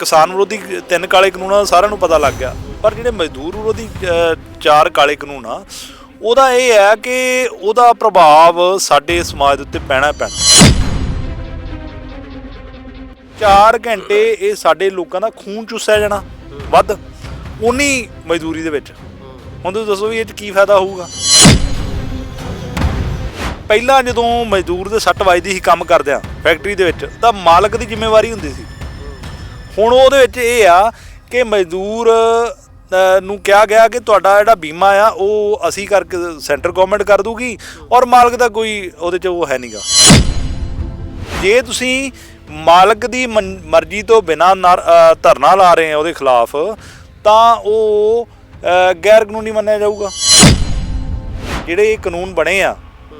ਕਿਸਾਨ ਵਿਰੋਧੀ ਤਿੰਨ ਕਾਲੇ ਕਾਨੂੰਨਾਂ ਦਾ ਸਾਰਿਆਂ ਨੂੰ ਪਤਾ ਲੱਗ ਗਿਆ। ਪਰ ਜਿਹੜੇ ਮਜ਼ਦੂਰ ਵਿਰੋਧੀ ਚਾਰ ਕਾਲੇ ਕਾਨੂੰਨ ਆ, ਉਹਦਾ ਇਹ ਹੈ ਕਿ ਉਹਦਾ ਪ੍ਰਭਾਵ ਸਾਡੇ ਸਮਾਜ ਦੇ ਉੱਤੇ ਪੈਣਾ ਪੈਣਾ। 4 ਘੰਟੇ ਇਹ ਸਾਡੇ ਲੋਕਾਂ ਦਾ ਖੂਨ ਚੁੱਸਿਆ ਜਾਣਾ, ਵੱਧ ਉਨੀ ਮਜ਼ਦੂਰੀ ਦੇ ਵਿੱਚ। ਹੁਣ ਤੁਸੀਂ ਦੱਸੋ ਵੀ ਇਹ ਚ ਕੀ ਫਾਇਦਾ ਹੋਊਗਾ? ਪਹਿਲਾਂ ਜਦੋਂ ਮਜ਼ਦੂਰ ਦੇ ਸੱਟ ਵੱਜਦੀ ਸੀ ਕੰਮ ਕਰਦਿਆਂ, ਫੈਕਟਰੀ ਦੇ ਵਿੱਚ, ਤਾਂ ਮਾਲਕ ਦੀ ਜ਼ਿੰਮੇਵਾਰੀ ਹੁੰਦੀ ਸੀ। ਹੁਣ ਉਹਦੇ ਵਿੱਚ ਇਹ ਆ ਕਿ ਮਜ਼ਦੂਰ ਨੂੰ ਕਿਹਾ ਗਿਆ ਕਿ ਤੁਹਾਡਾ ਜਿਹੜਾ ਬੀਮਾ ਆ, ਉਹ ਅਸੀਂ ਕਰਕੇ ਸੈਂਟਰ ਗਵਰਨਮੈਂਟ ਕਰ ਦੂਗੀ ਔਰ ਮਾਲਕ ਦਾ ਕੋਈ ਉਹਦੇ 'ਚ ਉਹ ਹੈ ਨਹੀਂਗਾ ਜੇ ਤੁਸੀਂ ਮਾਲਕ ਦੀ ਮਨ- ਮਰਜ਼ੀ ਤੋਂ ਬਿਨਾ ਧਰਨਾ ਲਾ ਰਹੇ ਆ ਉਹਦੇ ਖਿਲਾਫ, ਤਾਂ ਉਹ ਗੈਰ ਕਾਨੂੰਨੀ ਮੰਨਿਆ ਜਾਊਗਾ। ਜਿਹੜੇ ਇਹ ਕਾਨੂੰਨ ਬਣੇ ਆ,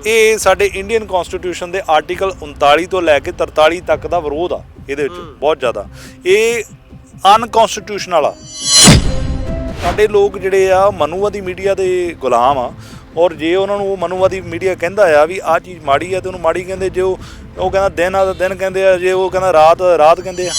ਇਹ ਸਾਡੇ ਇੰਡੀਅਨ ਕਨਸਟੀਟਿਊਸ਼ਨ ਦੇ ਆਰਟੀਕਲ 39 ਤੋਂ ਲੈ ਕੇ 43 ਤੱਕ ਦਾ ਵਿਰੋਧ ਆ। ਇਹਦੇ ਵਿੱਚ ਬਹੁਤ ਜ਼ਿਆਦਾ। ਇਹ ਅਨਕਨਸਟੀਟਿਊਸ਼ਨਲ ਆ। ਸਾਡੇ ਲੋਕ ਜਿਹੜੇ ਆ, ਮਨੂਵਾਦੀ ਮੀਡੀਆ ਦੇ ਗੁਲਾਮ ਆ। ਔਰ ਜੇ ਉਹਨਾਂ ਨੂੰ ਉਹ ਮਨੂਵਾਦੀ ਮੀਡੀਆ ਕਹਿੰਦਾ ਆ ਵੀ ਆਹ ਚੀਜ਼ ਮਾੜੀ ਆ ਤੇ ਉਹਨੂੰ ਮਾੜੀ ਕਹਿੰਦੇ, ਜੇ ਉਹ ਉਹ ਕਹਿੰਦਾ ਦਿਨ ਆ ਤਾਂ ਦਿਨ ਕਹਿੰਦੇ ਆ, ਜੇ ਉਹ ਕਹਿੰਦਾ ਰਾਤ ਰਾਤ ਕਹਿੰਦੇ ਆ।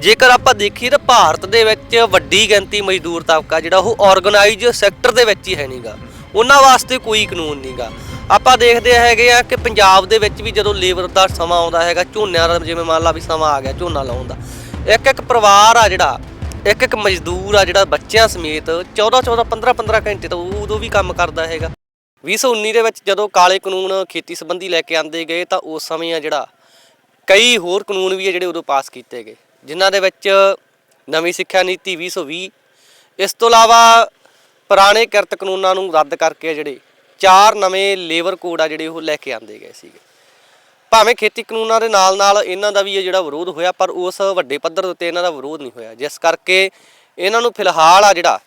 ਜੇਕਰ ਆਪਾਂ ਦੇਖੀਏ ਤਾਂ ਭਾਰਤ ਦੇ ਵਿੱਚ ਵੱਡੀ ਗਿਣਤੀ ਮਜ਼ਦੂਰ ਤਬਕਾ ਜਿਹੜਾ ਉਹ ਆਰਗੇਨਾਈਜ਼ ਸੈਕਟਰ ਦੇ ਵਿੱਚ ਹੀ ਹੈ ਨਹੀਂਗਾ ਉਹਨਾਂ ਵਾਸਤੇ ਕੋਈ ਕਾਨੂੰਨ ਨਹੀਂਗਾ ਆਪਾਂ ਦੇਖਦੇ ਹੈਗੇ ਆ ਕਿ ਪੰਜਾਬ ਦੇ ਵਿੱਚ ਵੀ ਜਦੋਂ ਲੇਬਰ ਦਾ ਸਮਾਂ ਆਉਂਦਾ ਹੈਗਾ, ਝੋਨਿਆਂ ਦਾ ਜਿਵੇਂ ਮੰਨ ਲਾ ਵੀ ਸਮਾਂ ਆ ਗਿਆ ਝੋਨਾ ਲਾਉਣ ਦਾ, ਇੱਕ ਇੱਕ ਪਰਿਵਾਰ ਆ ਜਿਹੜਾ, ਇੱਕ ਇੱਕ ਮਜ਼ਦੂਰ ਆ ਜਿਹੜਾ ਬੱਚਿਆਂ ਸਮੇਤ 14 14 15 15 ਘੰਟੇ ਤੋਂ ਉਦੋਂ ਵੀ ਕੰਮ ਕਰਦਾ ਹੈਗਾ। 2019 ਦੇ ਵਿੱਚ ਜਦੋਂ ਕਾਲੇ ਕਾਨੂੰਨ ਖੇਤੀ ਸੰਬੰਧੀ ਲੈ ਕੇ ਆਂਦੇ ਗਏ ਤਾਂ ਉਸ ਸਮੇਂ ਆ ਜਿਹੜਾ ਕਈ ਹੋਰ ਕਾਨੂੰਨ ਵੀ ਆ ਜਿਹੜੇ ਉਦੋਂ ਪਾਸ ਕੀਤੇ ਗਏ, ਜਿਨ੍ਹਾਂ ਦੇ ਵਿੱਚ ਨਵੀਂ ਸਿੱਖਿਆ ਨੀਤੀ 2020 ਇਸ ਤੋਂ ਇਲਾਵਾ ਪੁਰਾਣੇ ਕਿਰਤ ਕਾਨੂੰਨਾਂ ਨੂੰ ਰੱਦ ਕਰਕੇ ਜਿਹੜੇ ਚਾਰ ਨਵੇਂ ਲੇਬਰ ਕੋਡ ਆ ਜਿਹੜੇ ਉਹ ਲੈ ਕੇ ਆਂਦੇ ਗਏ ਸੀਗੇ। ਭਾਵੇਂ ਖੇਤੀ ਕਾਨੂੰਨਾਂ ਦੇ ਨਾਲ ਨਾਲ ਇਹਨਾਂ ਦਾ ਵੀ ਇਹ ਜਿਹੜਾ ਵਿਰੋਧ ਹੋਇਆ, ਪਰ ਉਸ ਵੱਡੇ ਪੱਧਰ ਦੇ ਉੱਤੇ ਇਹਨਾਂ ਦਾ ਵਿਰੋਧ ਨਹੀਂ ਹੋਇਆ। ਜਿਸ ਕਰਕੇ ਇਹਨਾਂ ਨੂੰ ਫਿਲਹਾਲ ਆ ਜਿਹੜਾ,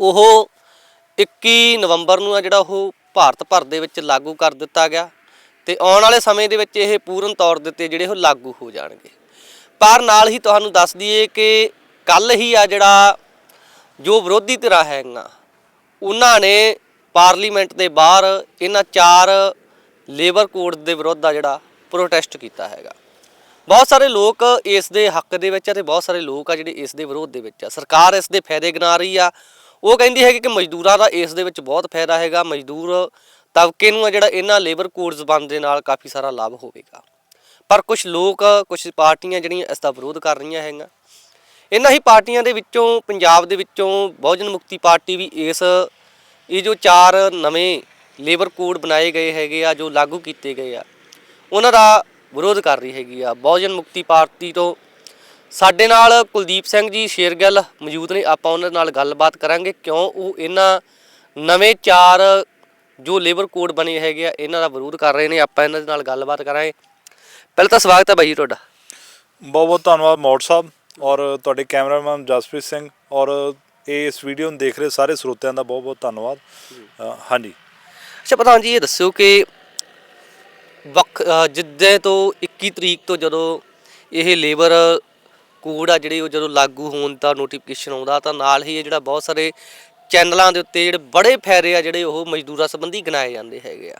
ਉਹ 21 ਨਵੰਬਰ ਨੂੰ ਆ ਜਿਹੜਾ ਉਹ ਭਾਰਤ ਭਰ ਦੇ ਵਿੱਚ ਲਾਗੂ ਕਰ ਦਿੱਤਾ ਗਿਆ ਤੇ ਆਉਣ ਵਾਲੇ ਸਮੇਂ ਦੇ ਵਿੱਚ ਇਹ ਪੂਰਨ ਤੌਰ ਦੇ ਉੱਤੇ ਜਿਹੜੇ ਉਹ ਲਾਗੂ ਹੋ ਜਾਣਗੇ। ਪਰ ਨਾਲ ਹੀ ਤੁਹਾਨੂੰ ਦੱਸ ਦਈਏ ਕਿ ਕੱਲ ਹੀ ਆ ਜਿਹੜਾ ਜੋ ਵਿਰੋਧੀ ਧਿਰਾਂ ਹੈਗਾ ਉਹਨਾਂ ਨੇ ਪਾਰਲੀਮੈਂਟ ਦੇ ਬਾਹਰ ਇਹਨਾਂ ਚਾਰ ਲੇਬਰ ਕੋਡ ਦੇ ਵਿਰੁੱਧ ਆ ਜਿਹੜਾ ਪ੍ਰੋਟੈਸਟ ਕੀਤਾ ਹੈਗਾ। ਬਹੁਤ ਸਾਰੇ ਲੋਕ ਇਸ ਦੇ ਹੱਕ ਦੇ ਵਿੱਚ ਆ ਤੇ ਬਹੁਤ ਸਾਰੇ ਲੋਕ ਆ ਜਿਹੜੇ ਇਸ ਦੇ ਵਿਰੋਧ ਦੇ ਵਿੱਚ ਆ। ਸਰਕਾਰ ਇਸ ਦੇ ਫਾਇਦੇ ਗਿਣਾ ਰਹੀ ਆ। ਉਹ ਕਹਿੰਦੀ ਹੈਗੀ ਕਿ ਮਜ਼ਦੂਰਾਂ ਦਾ ਇਸ ਦੇ ਵਿੱਚ ਬਹੁਤ ਫਾਇਦਾ ਹੈਗਾ। ਮਜ਼ਦੂਰ ਤਬਕੇ ਨੂੰ ਆ ਜਿਹੜਾ ਇਹਨਾਂ ਲੇਬਰ ਕੋਡਸ ਬੰਦ ਦੇ ਨਾਲ ਕਾਫੀ ਸਾਰਾ ਲਾਭ ਹੋਵੇਗਾ। ਪਰ ਕੁਝ ਲੋਕ, ਕੁਝ ਪਾਰਟੀਆਂ ਜਿਹੜੀਆਂ ਇਸ ਦਾ ਵਿਰੋਧ ਕਰ ਰਹੀਆਂ ਹੈਗੀਆਂ। ਇਹਨਾਂ ਹੀ ਪਾਰਟੀਆਂ ਦੇ ਵਿੱਚੋਂ, ਪੰਜਾਬ ਦੇ ਵਿੱਚੋਂ ਬਹੁਜਨ ਮੁਕਤੀ ਪਾਰਟੀ ਵੀ ਇਸ ਇਹ ਜੋ ਚਾਰ ਨਵੇਂ ਲੇਬਰ ਕੋਡ ਬਣਾਏ ਗਏ ਹੈਗੇ ਆ, ਜੋ ਲਾਗੂ ਕੀਤੇ ਗਏ ਆ, ਉਹਨਾਂ ਦਾ ਵਿਰੋਧ ਕਰ ਰਹੀ ਹੈਗੀ ਆ। ਬਹੁਜਨ ਮੁਕਤੀ ਪਾਰਟੀ ਤੋਂ ਸਾਡੇ ਨਾਲ ਕੁਲਦੀਪ ਸਿੰਘ ਜੀ ਸ਼ੇਰਗਿੱਲ ਮੌਜੂਦ ਨੇ, ਆਪਾਂ ਉਹਨਾਂ ਨਾਲ ਗੱਲਬਾਤ ਕਰਾਂਗੇ ਕਿਉਂ ਉਹ ਇਹਨਾਂ ਨਵੇਂ ਚਾਰ ਜੋ ਲੇਬਰ ਕੋਡ ਬਣੇ ਹੈਗੇ ਆ, ਇਹਨਾਂ ਦਾ ਵਿਰੋਧ ਕਰ ਰਹੇ ਨੇ, ਆਪਾਂ ਇਹਨਾਂ ਦੇ ਨਾਲ ਗੱਲਬਾਤ ਕਰਾਂਗੇ। ਪਹਿਲਾਂ ਤਾਂ ਸਵਾਗਤ ਹੈ ਬਾਈ ਜੀ ਤੁਹਾਡਾ। ਬਹੁਤ ਬਹੁਤ ਧੰਨਵਾਦ ਮੋੜ ਸਾਹਿਬ ਔਰ ਤੁਹਾਡੇ ਕੈਮਰਾਮੈਨ ਜਸਪ੍ਰੀਤ ਸਿੰਘ ਔਰ ਇਸ ਵੀਡੀਓ ਨੂੰ ਦੇਖ ਰਹੇ ਸਾਰੇ ਸਰੋਤਿਆਂ ਦਾ ਬਹੁਤ ਬਹੁਤ ਧੰਨਵਾਦ ਅ, ਹਾਂਜੀ। ਅੱਛਾ ਪ੍ਰਧਾਨ ਜੀ ਇਹ ਦੱਸਿਓ ਕਿ ਵਕ ਅ, ਜਿੱਦੇ ਤੋਂ 21 ਤਰੀਕ ਤੋਂ ਜਦੋਂ ਇਹ ਲੇਬਰ ਕੋਡ ਆ ਜਿਹੜੇ ਉਹ ਜਦੋਂ ਲਾਗੂ ਹੋਣ ਦਾ ਨੋਟੀਫਿਕੇਸ਼ਨ ਆਉਂਦਾ ਤਾਂ ਨਾਲ ਹੀ ਇਹ ਜਿਹੜਾ ਬਹੁਤ ਸਾਰੇ ਚੈਨਲਾਂ ਦੇ ਉੱਤੇ ਜਿਹੜੇ ਬੜੇ ਫਾਇਦੇ ਆ ਜਿਹੜੇ ਉਹ ਮਜ਼ਦੂਰਾਂ ਸੰਬੰਧੀ ਗਿਣਾਏ ਜਾਂਦੇ ਹੈਗੇ ਆ।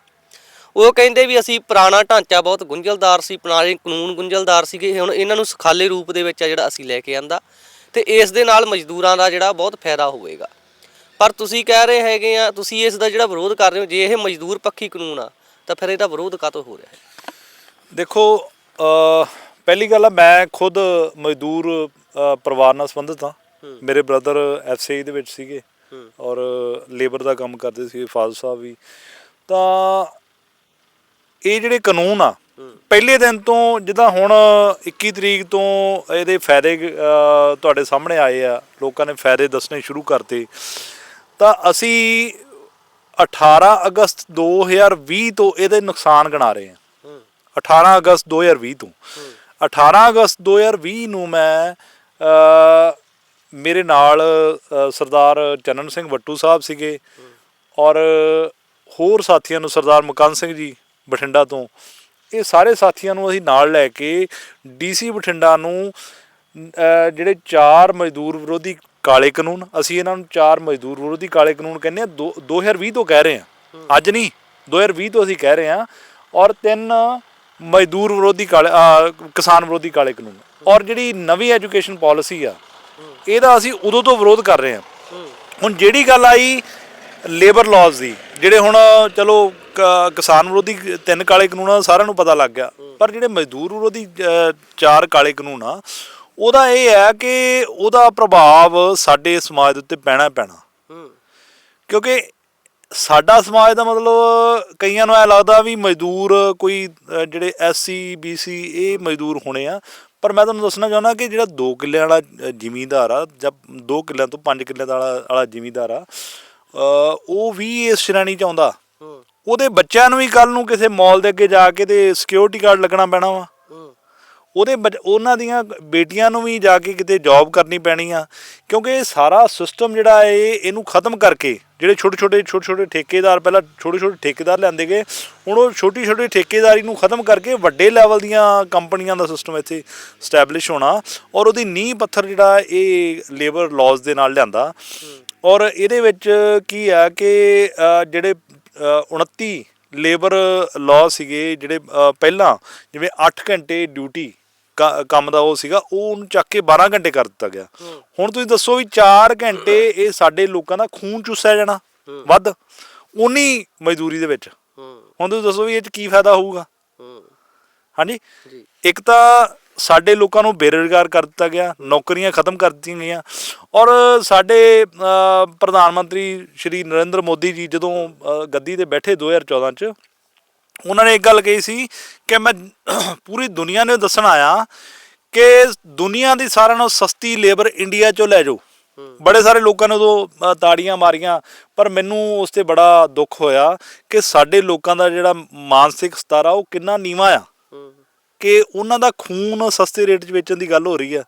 ਉਹ ਕਹਿੰਦੇ ਵੀ ਅਸੀਂ ਪੁਰਾਣਾ ਢਾਂਚਾ ਬਹੁਤ ਗੁੰਝਲਦਾਰ ਸੀ ਪੁਰਾਣੇ ਕਾਨੂੰਨ ਗੁੰਝਲਦਾਰ ਸੀਗੇ ਹੁਣ ਇਹਨਾਂ ਨੂੰ ਸੁਖਾਲੇ ਰੂਪ ਦੇ ਵਿੱਚ ਆ ਜਿਹੜਾ ਅਸੀਂ ਲੈ ਕੇ ਆਂਦਾ। ਤੇ ਇਸ ਦੇ ਨਾਲ ਮਜ਼ਦੂਰਾਂ ਦਾ ਜਿਹੜਾ ਬਹੁਤ ਫਾਇਦਾ ਹੋਵੇਗਾ। ਪਰ ਤੁਸੀਂ ਕਹਿ ਰਹੇ ਹੈਗੇ ਆ ਤੁਸੀਂ ਇਸ ਦਾ ਜਿਹੜਾ ਵਿਰੋਧ ਕਰ ਰਹੇ ਹੋ ਜੇ ਇਹ ਮਜ਼ਦੂਰ ਪੱਖੀ ਕਾਨੂੰਨ ਆ ਤਾਂ ਫਿਰ ਇਹਦਾ ਵਿਰੋਧ ਕਾਹਤੋਂ ਹੋ ਰਿਹਾ ਹੈ? ਦੇਖੋ ਅ, ਪਹਿਲੀ ਗੱਲ ਆ ਮੈਂ ਖੁਦ ਮਜ਼ਦੂਰ ਪਰਿਵਾਰ ਨਾਲ ਸੰਬੰਧਿਤ ਹਾਂ। ਮੇਰੇ ਬ੍ਰਦਰ ਐਫਸੀਆਈ ਦੇ ਵਿੱਚ ਸੀਗੇ ਔਰ ਲੇਬਰ ਦਾ ਕੰਮ ਕਰਦੇ ਸੀ ਫਾਦਰ ਸਾਹਿਬ ਵੀ। ਤਾਂ ਇਹ ਜਿਹੜੇ ਕਾਨੂੰਨ ਆ ਪਹਿਲੇ ਦਿਨ ਤੋਂ ਜਿੱਦਾਂ ਹੁਣ 21 ਤਰੀਕ ਤੋਂ ਇਹਦੇ ਫਾਇਦੇ ਤੁਹਾਡੇ ਸਾਹਮਣੇ ਆਏ ਆ, ਲੋਕਾਂ ਨੇ ਫਾਇਦੇ ਦੱਸਣੇ ਸ਼ੁਰੂ ਕਰਤੇ। ਤਾਂ ਅਸੀਂ 18 ਅਗਸਤ 2020 ਤੋਂ ਇਹਦੇ ਨੁਕਸਾਨ ਗਿਣਾ ਰਹੇ ਹਾਂ। 18 ਅਗਸਤ 2020 ਤੋਂ। 18 ਅਗਸਤ 2020 ਨੂੰ ਮੈਂ ਮੇਰੇ ਨਾਲ ਸਰਦਾਰ ਚੰਨਨ ਸਿੰਘ ਵੱਟੂ ਸਾਹਿਬ ਸੀਗੇ ਔਰ ਹੋਰ ਸਾਥੀਆਂ ਨੂੰ ਸਰਦਾਰ ਮੁਕੰਦ ਸਿੰਘ ਜੀ ਬਠਿੰਡਾ ਤੋਂ। ਇਹ ਸਾਰੇ ਸਾਥੀਆਂ ਨੂੰ ਅਸੀਂ ਨਾਲ ਲੈ ਕੇ ਡੀਸੀ ਬਠਿੰਡਾ ਨੂੰ ਜਿਹੜੇ ਚਾਰ ਮਜ਼ਦੂਰ ਵਿਰੋਧੀ ਕਾਲੇ ਕਾਨੂੰਨ ਅਸੀਂ ਇਹਨਾਂ ਨੂੰ ਚਾਰ ਮਜ਼ਦੂਰ ਵਿਰੋਧੀ ਕਾਲੇ ਕਾਨੂੰਨ ਕਹਿੰਦੇ ਆ ਦੋ- 2020 ਤੋਂ ਕਹਿ ਰਹੇ ਆ ਅੱਜ ਨਹੀਂ 2020 ਤੋਂ ਅਸੀਂ ਕਹਿ ਰਹੇ ਆ ਔਰ ਤਿੰਨ ਮਜ਼ਦੂਰ ਵਿਰੋਧੀ ਕਾਲੇ ਕਿਸਾਨ ਵਿਰੋਧੀ ਕਾਲੇ ਕਾਨੂੰਨ। ਔਰ ਜਿਹੜੀ ਨਵੀਂ ਐਜੂਕੇਸ਼ਨ ਪਾਲਿਸੀ ਆ ਇਹਦਾ ਅਸੀਂ ਉਦੋਂ ਤੋਂ ਵਿਰੋਧ ਕਰ ਰਹੇ ਹਾਂ। ਹੁਣ ਜਿਹੜੀ ਗੱਲ ਆਈ ਲੇਬਰ ਲਾਜ਼ ਦੀ ਜਿਹੜੇ ਹੁਣ ਚਲੋ ਕਿਸਾਨ ਵਿਰੋਧੀ ਤਿੰਨ ਕਾਲੇ ਕਾਨੂੰਨ ਆ ਸਾਰਿਆਂ ਨੂੰ ਪਤਾ ਲੱਗ ਗਿਆ। ਪਰ ਜਿਹੜੇ ਮਜ਼ਦੂਰ ਵਿਰੋਧੀ ਚਾਰ ਕਾਲੇ ਕਾਨੂੰਨ ਆ ਉਹਦਾ ਇਹ ਹੈ ਕਿ ਉਹਦਾ ਪ੍ਰਭਾਵ ਸਾਡੇ ਸਮਾਜ ਦੇ ਉੱਤੇ ਪੈਣਾ ਪੈਣਾ। ਕਿਉਂਕਿ ਸਾਡਾ ਸਮਾਜ ਦਾ ਮਤਲਬ ਕਈਆਂ ਨੂੰ ਐ ਲੱਗਦਾ ਵੀ ਮਜ਼ਦੂਰ ਕੋਈ ਜਿਹੜੇ ਐਸਸੀ ਬੀਸੀ ਇਹ ਮਜ਼ਦੂਰ ਹੋਣੇ ਆ। ਪਰ ਮੈਂ ਤੁਹਾਨੂੰ ਦੱਸਣਾ ਚਾਹੁੰਦਾ ਕਿ ਜਿਹੜਾ 2 ਕਿੱਲਿਆਂ ਵਾਲਾ ਜ਼ਿਮੀਂਦਾਰ ਆ ਜਾਂ 2 ਕਿੱਲਿਆਂ ਤੋਂ 5 ਕਿੱਲਿਆਂ ਦਾ ਵਾਲਾ ਵਾਲਾ ਜ਼ਿਮੀਂਦਾਰ ਆ ਉਹ ਵੀ ਇਸ ਸ਼੍ਰੇਣੀ ਚ ਆਉਂਦਾ। ਉਹਦੇ ਬੱਚਿਆਂ ਨੂੰ ਵੀ ਕੱਲ ਨੂੰ ਕਿਸੇ ਮਾਲ ਦੇ ਅੱਗੇ ਜਾ ਕੇ ਤੇ ਸਿਕਿਉਰਿਟੀ ਗਾਰਡ ਲੱਗਣਾ ਪੈਣਾ ਵਾ। ਉਹਦੇ ਉਹਨਾਂ ਦੀਆਂ ਬੇਟੀਆਂ ਨੂੰ ਵੀ ਜਾ ਕੇ ਕਿਤੇ ਜੌਬ ਕਰਨੀ ਪੈਣੀ ਆ। ਕਿਉਂਕਿ ਇਹ ਸਾਰਾ ਸਿਸਟਮ ਜਿਹੜਾ ਹੈ ਇਹਨੂੰ ਖਤਮ ਕਰਕੇ ਜਿਹੜੇ ਛੋਟੇ ਛੋਟੇ ਛੋਟੇ ਛੋਟੇ ਠੇਕੇਦਾਰ ਪਹਿਲਾਂ ਛੋਟੇ ਛੋਟੇ ਠੇਕੇਦਾਰ ਲਿਆਂਦੇ ਗਏ ਹੁਣ ਉਹ ਛੋਟੀ ਛੋਟੀ ਠੇਕੇਦਾਰੀ ਨੂੰ ਖਤਮ ਕਰਕੇ ਵੱਡੇ ਲੈਵਲ ਦੀਆਂ ਕੰਪਨੀਆਂ ਦਾ ਸਿਸਟਮ ਇੱਥੇ ਸਟੈਬਲਿਸ਼ ਹੋਣਾ ਔਰ ਉਹਦੀ ਨੀਂਹ ਪੱਥਰ ਜਿਹੜਾ ਇਹ ਲੇਬਰ ਲਾਜ਼ ਦੇ ਨਾਲ ਲਿਆਂਦਾ। ਔਰ ਇਹਦੇ ਵਿੱਚ ਕੀ ਆ ਕਿ ਜਿਹੜੇ 29 ਲੇਬਰ ਲਾਅ ਸੀਗੇ ਜਿਹੜੇ ਪਹਿਲਾਂ ਜਿਵੇਂ 8 ਘੰਟੇ ਡਿਊਟੀ ਕੰਮ ਦਾ ਉਹ ਸੀਗਾ ਉਹ ਉਹਨੂੰ ਚੱਕ ਕੇ 12 ਘੰਟੇ ਕਰ ਦਿੱਤਾ ਗਿਆ। ਹੁਣ ਤੁਸੀਂ ਦੱਸੋ ਵੀ 4 ਘੰਟੇ ਇਹ ਸਾਡੇ ਲੋਕਾਂ ਦਾ ਖੂਨ ਚੁੱਸਿਆ ਜਾਣਾ ਵੱਧ ਉਨੀ ਮਜ਼ਦੂਰੀ ਦੇ ਵਿੱਚ। ਹੁਣ ਤੁਸੀਂ ਦੱਸੋ ਵੀ ਇਹ ਚ ਕੀ ਫਾਇਦਾ ਹੋਊਗਾ? ਹਾਂਜੀ? ਇੱਕ ਤਾਂ ਸਾਡੇ ਲੋਕਾਂ ਨੂੰ ਬੇਰੁਜ਼ਗਾਰ ਕਰ ਦਿੱਤਾ ਗਿਆ ਨੌਕਰੀਆਂ ਖਤਮ ਕਰ ਦਿੱਤੀਆਂ ਗਈਆਂ ਔਰ ਸਾਡੇ ਪ੍ਰਧਾਨ ਮੰਤਰੀ ਸ਼੍ਰੀ ਨਰਿੰਦਰ ਮੋਦੀ ਜੀ ਜਦੋਂ ਗੱਦੀ ਤੇ ਬੈਠੇ 2014 ਚ ਉਹਨਾਂ ਨੇ ਇੱਕ ਗੱਲ ਕਹੀ ਸੀ ਕਿ ਮੈਂ ਪੂਰੀ ਦੁਨੀਆ ਨੂੰ ਦੱਸਣ ਆਇਆ ਕਿ ਦੁਨੀਆ ਦੀ ਸਾਰਿਆਂ ਨਾਲੋਂ ਸਸਤੀ ਲੇਬਰ ਇੰਡੀਆ ਚੋਂ ਲੈ ਜਾਓ। ਬੜੇ ਸਾਰੇ ਲੋਕਾਂ ਨੇ ਉਦੋਂ ਤਾੜੀਆਂ ਮਾਰੀਆਂ ਪਰ ਮੈਨੂੰ ਉਸ ਤੇ ਬੜਾ ਦੁੱਖ ਹੋਇਆ ਕਿ ਸਾਡੇ ਲੋਕਾਂ ਦਾ ਜਿਹੜਾ ਮਾਨਸਿਕ ਸਤਾਰਾ ਉਹ ਕਿੰਨਾ ਨੀਵਾਂ ਆ। ਕਿ ਉਹਨਾਂ ਦਾ ਖੂਨ ਸਸਤੇ ਰੇਟ 'ਚ ਵੇਚਣ ਦੀ ਗੱਲ ਹੋ ਰਹੀ ਆ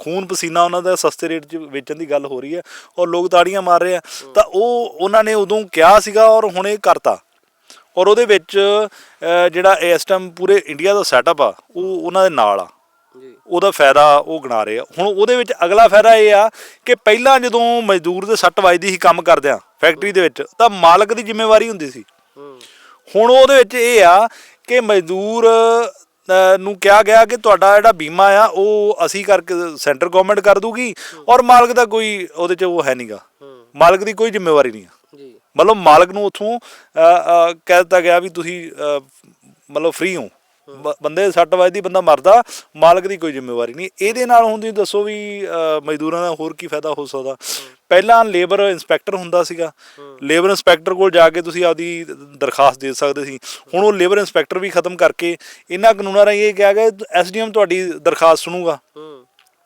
ਖੂਨ ਪਸੀਨਾ ਉਹਨਾਂ ਦਾ ਸਸਤੇ ਰੇਟ 'ਚ ਵੇਚਣ ਦੀ ਗੱਲ ਹੋ ਰਹੀ ਹੈ ਔਰ ਲੋਕ ਤਾੜੀਆਂ ਮਾਰ ਰਹੇ ਆ। ਤਾਂ ਉਹ ਉਹਨਾਂ ਨੇ ਉਦੋਂ ਕਿਹਾ ਸੀਗਾ ਔਰ ਹੁਣ ਇਹ ਕਰਤਾ। ਔਰ ਉਹਦੇ ਵਿੱਚ ਜਿਹੜਾ ਇਸ ਟਾਈਮ ਪੂਰੇ ਇੰਡੀਆ ਦਾ ਸੈਟਅਪ ਆ ਉਹ ਉਹਨਾਂ ਦੇ ਨਾਲ ਆ। ਜੀ। ਉਹਦਾ ਫਾਇਦਾ ਉਹ ਗਿਣਾ ਰਹੇ ਆ। ਹੁਣ ਉਹਦੇ ਵਿੱਚ ਅਗਲਾ ਫਾਇਦਾ ਇਹ ਆ ਕਿ ਪਹਿਲਾਂ ਜਦੋਂ ਮਜ਼ਦੂਰ ਦੇ ਸੱਟ ਵੱਜਦੀ ਸੀ ਕੰਮ ਕਰਦਿਆਂ ਫੈਕਟਰੀ ਦੇ ਵਿੱਚ ਤਾਂ ਮਾਲਕ ਦੀ ਜ਼ਿੰਮੇਵਾਰੀ ਹੁੰਦੀ ਸੀ। ਹੁਣ ਉਹਦੇ ਵਿੱਚ ਇਹ ਆ ਕਿ ਮਜ਼ਦੂਰ ਨੂੰ ਕਿਹਾ ਗਿਆ ਕਿ ਤੁਹਾਡਾ ਜਿਹੜਾ ਬੀਮਾ ਆ ਉਹ ਅਸੀਂ ਕਰਕੇ ਸੈਂਟਰ ਗਵਰਨਮੈਂਟ ਕਰ ਦੂਗੀ ਔਰ ਮਾਲਕ ਦਾ ਕੋਈ ਉਹਦੇ 'ਚ ਉਹ ਹੈ ਨਹੀਂਗਾ ਮਾਲਕ ਦੀ ਕੋਈ ਜ਼ਿੰਮੇਵਾਰੀ ਨਹੀਂ ਆ ਜੀ। ਮਤਲਬ ਮਾਲਕ ਨੂੰ ਉਥੋਂ ਕਹਿ ਦਿੱਤਾ ਗਿਆ ਵੀ ਤੁਸੀਂ ਮਤਲਬ ਫ੍ਰੀ ਹੋ। ਬੰਦੇ ਦੇ ਸੱਟ ਵੱਜਦੀ ਬੰਦਾ ਮਰਦਾ ਮਾਲਕ ਦੀ ਕੋਈ ਜ਼ਿੰਮੇਵਾਰੀ ਨਹੀਂ। ਇਹਦੇ ਨਾਲ ਤੁਸੀਂ ਦੱਸੋ ਵੀ ਮਜ਼ਦੂਰਾਂ ਦਾ ਹੋਰ ਕੀ ਫਾਇਦਾ ਹੋ ਸਕਦਾ? ਪਹਿਲਾਂ ਲੇਬਰ ਇੰਸਪੈਕਟਰ ਹੁੰਦਾ ਸੀਗਾ। ਲੇਬਰ ਇੰਸਪੈਕਟਰ ਕੋਲ ਜਾ ਕੇ ਤੁਸੀਂ ਆਪਦੀ ਦਰਖਾਸਤ ਦੇ ਸਕਦੇ ਸੀ। ਹੁਣ ਉਹ ਲੇਬਰ ਇੰਸਪੈਕਟਰ ਵੀ ਖਤਮ ਕਰਕੇ ਇਹਨਾਂ ਕਾਨੂੰਨਾਂ ਰਾਹੀਂ ਇਹ ਕਿਹਾ ਗਿਆ ਐਸਡੀਐਮ ਤੁਹਾਡੀ ਦਰਖਾਸਤ ਸੁਣੂਗਾ।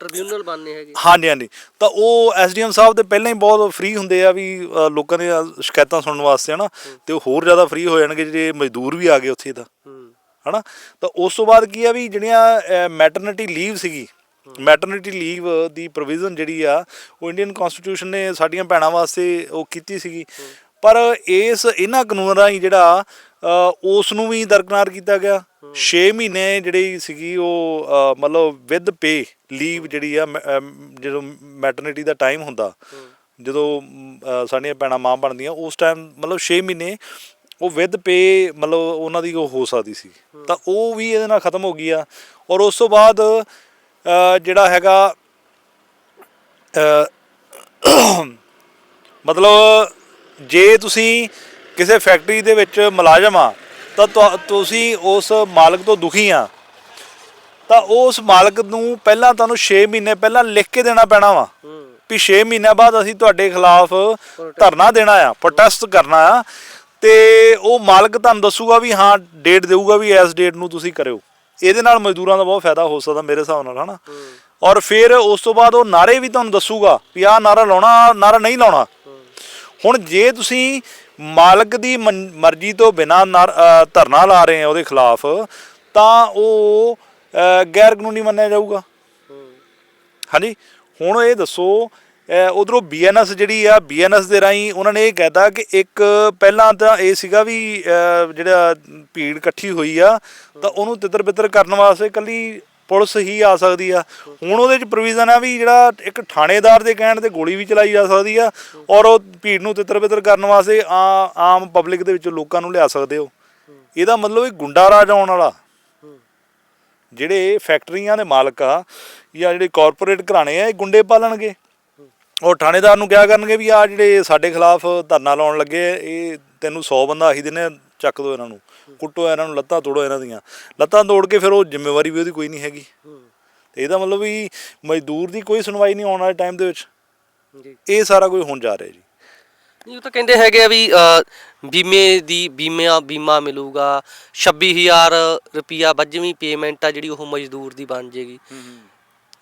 ਟ੍ਰਿਬਿਊਨਲ ਬਣਨੇ ਹੈਗੇ। ਹਾਂਜੀ ਹਾਂਜੀ। ਤਾਂ ਉਹ ਐਸਡੀਐਮ ਸਾਹਿਬ ਦੇ ਪਹਿਲਾਂ ਹੀ ਬਹੁਤ ਫ੍ਰੀ ਹੁੰਦੇ ਆ ਵੀ ਲੋਕਾਂ ਦੀਆਂ ਸ਼ਿਕਾਇਤਾਂ ਸੁਣਨ ਵਾਸਤੇ ਹਨਾ? ਤੇ ਉਹ ਹੋਰ ਜ਼ਿਆਦਾ ਫ੍ਰੀ ਹੋ ਜਾਣਗੇ ਜੇ ਮਜ਼ਦੂਰ ਵੀ ਆ ਗਏ ਉੱਥੇ ਹੂੰ। ਹਨਾ? ਤਾਂ ਉਸ ਤੋਂ ਬਾਅਦ ਕੀ ਆ ਵੀ ਜਿਹੜੀਆਂ ਮੈਟਰਨਿਟੀ ਲੀਵ ਸੀਗੀ ਮੈਟਰਨਿਟੀ ਲੀਵ ਦੀ ਪ੍ਰੋਵੀਜ਼ਨ ਜਿਹੜੀ ਆ, ਉਹ ਇੰਡੀਅਨ ਕਨਸਟੀਟਿਊਸ਼ਨ ਨੇ ਸਾਡੀਆਂ ਭੈਣਾਂ ਵਾਸਤੇ ਉਹ ਕੀਤੀ ਸੀਗੀ। ਪਰ ਇਸ, ਇਹਨਾਂ ਕਾਨੂੰਨ ਰਾਹੀਂ ਜਿਹੜਾ ਉਸ ਨੂੰ ਵੀ ਦਰਕਨਾਰ ਕੀਤਾ ਗਿਆ। 6 ਮਹੀਨੇ ਜਿਹੜੀ ਸੀਗੀ ਉਹ ਮਤਲਬ ਵਿਦ ਪੇ ਲੀਵ ਜਿਹੜੀ ਆ, ਮ- ਜਦੋਂ ਮੈਟਰਨਿਟੀ ਦਾ ਟਾਈਮ ਹੁੰਦਾ, ਜਦੋਂ ਸਾਡੀਆਂ ਭੈਣਾਂ ਮਾਂ ਬਣਦੀਆਂ, ਉਸ ਟਾਈਮ ਮਤਲਬ 6 ਮਹੀਨੇ ਉਹ ਵਿਦ ਪੇ ਮਤਲਬ ਉਹਨਾਂ ਦੀ ਉਹ ਹੋ ਸਕਦੀ ਸੀ। ਤਾਂ ਉਹ ਵੀ ਇਹਦੇ ਨਾਲ ਖਤਮ ਹੋ ਗਈ ਆ। ਔਰ ਉਸ ਤੋਂ ਬਾਅਦ ਜਿਹੜਾ ਹੈਗਾ ਮਤਲਬ ਜੇ ਤੁਸੀਂ ਕਿਸੇ ਫੈਕਟਰੀ ਦੇ ਵਿੱਚ ਮੁਲਾਜ਼ਮ ਆ ਤਾਂ ਤੁਸੀਂ ਉਸ ਮਾਲਕ ਤੋਂ ਦੁਖੀ ਆ। ਤਾਂ ਉਸ ਮਾਲਕ ਨੂੰ ਪਹਿਲਾਂ ਤੁਹਾਨੂੰ 6 ਮਹੀਨੇ ਪਹਿਲਾਂ ਲਿਖ ਕੇ ਦੇਣਾ ਪੈਣਾ ਵਾ ਵੀ 6 ਮਹੀਨਿਆਂ ਬਾਅਦ ਅਸੀਂ ਤੁਹਾਡੇ ਖਿਲਾਫ ਧਰਨਾ ਦੇਣਾ ਆ ਪ੍ਰੋਟੈਸਟ ਕਰਨਾ ਆ। ਤੇ ਉਹ ਮਾਲਕ ਤੁਹਾਨੂੰ ਦੱਸੂਗਾ ਵੀ ਹਾਂ ਡੇਟ ਦੇਊਗਾ ਵੀ ਇਸ ਡੇਟ ਨੂੰ ਤੁਸੀਂ ਕਰਿਓ। ਇਹਦੇ ਨਾਲ ਮਜ਼ਦੂਰਾਂ ਦਾ ਬਹੁਤ ਫਾਇਦਾ ਹੋ ਸਕਦਾ ਮੇਰੇ ਹਿਸਾਬ ਨਾਲ ਹਨਾ? ਔਰ ਫਿਰ ਉਸ ਤੋਂ ਬਾਅਦ ਉਹ ਨਾਰੇ ਵੀ ਤੁਹਾਨੂੰ ਦੱਸੂਗਾ ਵੀ ਆਹ ਨਾਰਾ ਲਾਉਣਾ ਨਾਰਾ ਨਹੀਂ ਲਾਉਣਾ। ਹੁਣ ਜੇ ਤੁਸੀਂ ਮਾਲਕ ਦੀ ਮਰਜ਼ੀ ਤੋਂ ਬਿਨਾ ਧਰਨਾ ਲਾ ਰਹੇ ਆ ਉਹਦੇ ਖਿਲਾਫ ਤਾਂ ਉਹ ਗੈਰ ਕਾਨੂੰਨੀ ਮੰਨਿਆ ਜਾਊਗਾ। ਹਾਂਜੀ? ਹੁਣ ਇਹ ਦੱਸੋ ਉਧਰੋਂ ਬੀਐਨਐਸ ਜਿਹੜੀ ਆ ਬੀਐਨਐਸ ਦੇ ਰਾਹੀਂ ਉਹਨਾਂ ਨੇ ਇਹ ਕਹਿਤਾ ਕਿ ਇੱਕ ਪਹਿਲਾਂ ਤਾਂ ਇਹ ਸੀਗਾ ਵੀ ਜਿਹੜਾ ਭੀੜ ਇਕੱਠੀ ਹੋਈ ਆ, ਤਾਂ ਉਹਨੂੰ ਤਿੱਤਰ ਬਿੱਤਰ ਕਰਨ ਵਾਸਤੇ ਕੱਲੀ ਪੁਲਿਸ ਹੀ ਆ ਸਕਦੀ ਆ। ਹੁਣ ਉਹਦੇ ਚ ਪ੍ਰੋਵੀਜ਼ਨ ਆ ਵੀ ਜਿਹੜਾ ਇੱਕ ਥਾਣੇਦਾਰ ਦੇ ਕਹਿਣ ਤੇ ਗੋਲੀ ਵੀ ਚਲਾਈ ਜਾ ਸਕਦੀ ਆ, ਔਰ ਉਹ ਭੀੜ ਨੂੰ ਤਿੱਤਰ ਬਿੱਤਰ ਕਰਨ ਵਾਸਤੇ ਆ- ਆਮ ਪਬਲਿਕ ਦੇ ਵਿੱਚ ਲੋਕਾਂ ਨੂੰ ਲਿਆ ਸਕਦੇ ਹੋ। ਇਹਦਾ ਮਤਲਬ ਇਹ ਗੁੰਡਾ ਰਾਜ ਆਉਣ ਵਾਲਾ। ਜਿਹੜੇ ਫੈਕਟਰੀਆਂ ਦੇ ਮਾਲਕ ਆ, ਜਾਂ ਜਿਹੜੇ ਕਾਰਪੋਰੇਟ ਘਰਾਣੇ ਆ, ਇਹ ਗੁੰਡੇ ਪਾਲਣਗੇ। ਉਹ ਥਾਣੇਦਾਰ ਨੂੰ ਕਿਹਾ ਕਰਨਗੇ ਵੀ ਆ ਜਿਹੜੇ ਸਾਡੇ ਖਿਲਾਫ ਧਰਨਾ ਲਾਉਣ ਲੱਗੇ ਇਹ ਤੈਨੂੰ 100 ਬੰਦਾ ਆਹੀ ਦਿਨੇ ਚੱਕ ਦੋ ਇਹਨਾਂ ਨੂੰ। ਕੁੱਟੋ ਇਹਨਾਂ ਨੂੰ ਲੱਤਾਂ ਤੋੜੋ ਇਹਨਾਂ ਦੀਆਂ। ਲੱਤਾਂ ਤੋੜ ਕੇ ਫਿਰ ਉਹ ਜ਼ਿੰਮੇਵਾਰੀ ਵੀ ਉਹਦੀ ਕੋਈ ਨਹੀਂ ਹੈਗੀ। ਤੇ ਇਹਦਾ ਮਤਲਬ ਵੀ ਮਜ਼ਦੂਰ ਦੀ ਕੋਈ ਸੁਣਵਾਈ ਨਹੀਂ ਆਉਣ ਵਾਲੇ ਟਾਈਮ ਦੇ ਵਿੱਚ। ਜੀ। ਇਹ ਸਾਰਾ ਕੁਝ ਹੋਣ ਜਾ ਰਿਹਾ ਜੀ। ਨਹੀਂ ਉਹ ਤਾਂ ਕਹਿੰਦੇ ਹੈਗੇ ਆ ਵੀ ਬੀਮੇ ਦੀ ਬੀਮਾ ਬੀਮਾ ਮਿਲੂਗਾ 26000 ਰੁਪਿਆ ਵੱਜਵੀਂ ਪੇਮੈਂਟ ਆ ਜਿਹੜੀ ਉਹ ਮਜ਼ਦੂਰ ਦੀ ਬਣ ਜੇਗੀ।